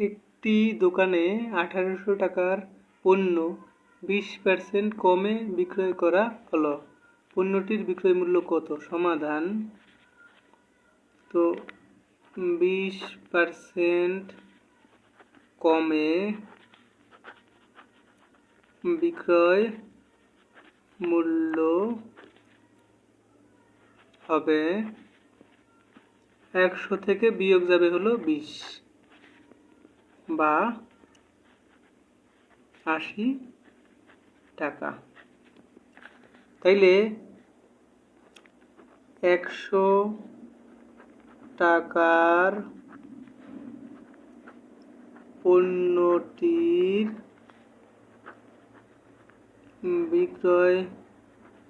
একটি দোকানে আঠারোশো টাকার পণ্য বিশ পার্সেন্ট কমে বিক্রয় করা হলো। পণ্যটির বিক্রয় মূল্য কত? সমাধান। তো, বিশ পার্সেন্ট কমে বিক্রয় মূল্য হবে একশো থেকে বিয়োগ যাবে হলো বিশ। বা আশি টাকা। তাইলে একশো টাকার পণ্যটির বিক্রয়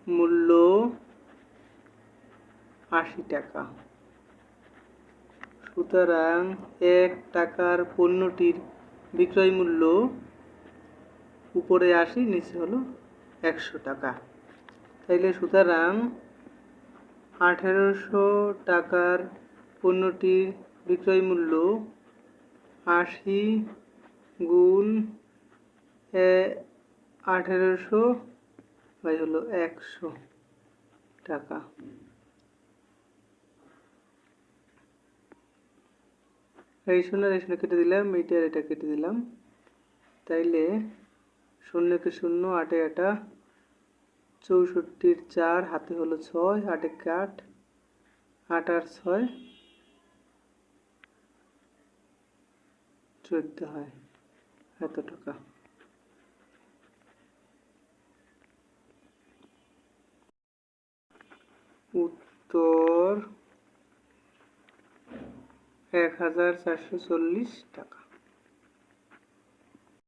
মূল্য আশি টাকা। সুতরাং এক টাকার পণ্যটির বিক্রয় মূল্য উপরে আশি নিচে হলো একশো টাকা। তাইলে সুতরাং আঠেরোশো টাকার পণ্যটির বিক্রয় মূল্য আশি গুণ আঠেরোশো হলো একশো টাকা। এই শূন্য এই শূন্য কেটে দিলাম এইটা আর এটা কেটে দিলাম। তাইলে শূন্যকে শূন্য, আটে আটা, চৌষট্টির চার, হাতে হলো ছয়, আটে আট আট আর ছয়, চোদ্দ হয় এত টাকা। উত্তর এক হাজার চারশো চল্লিশ টাকা।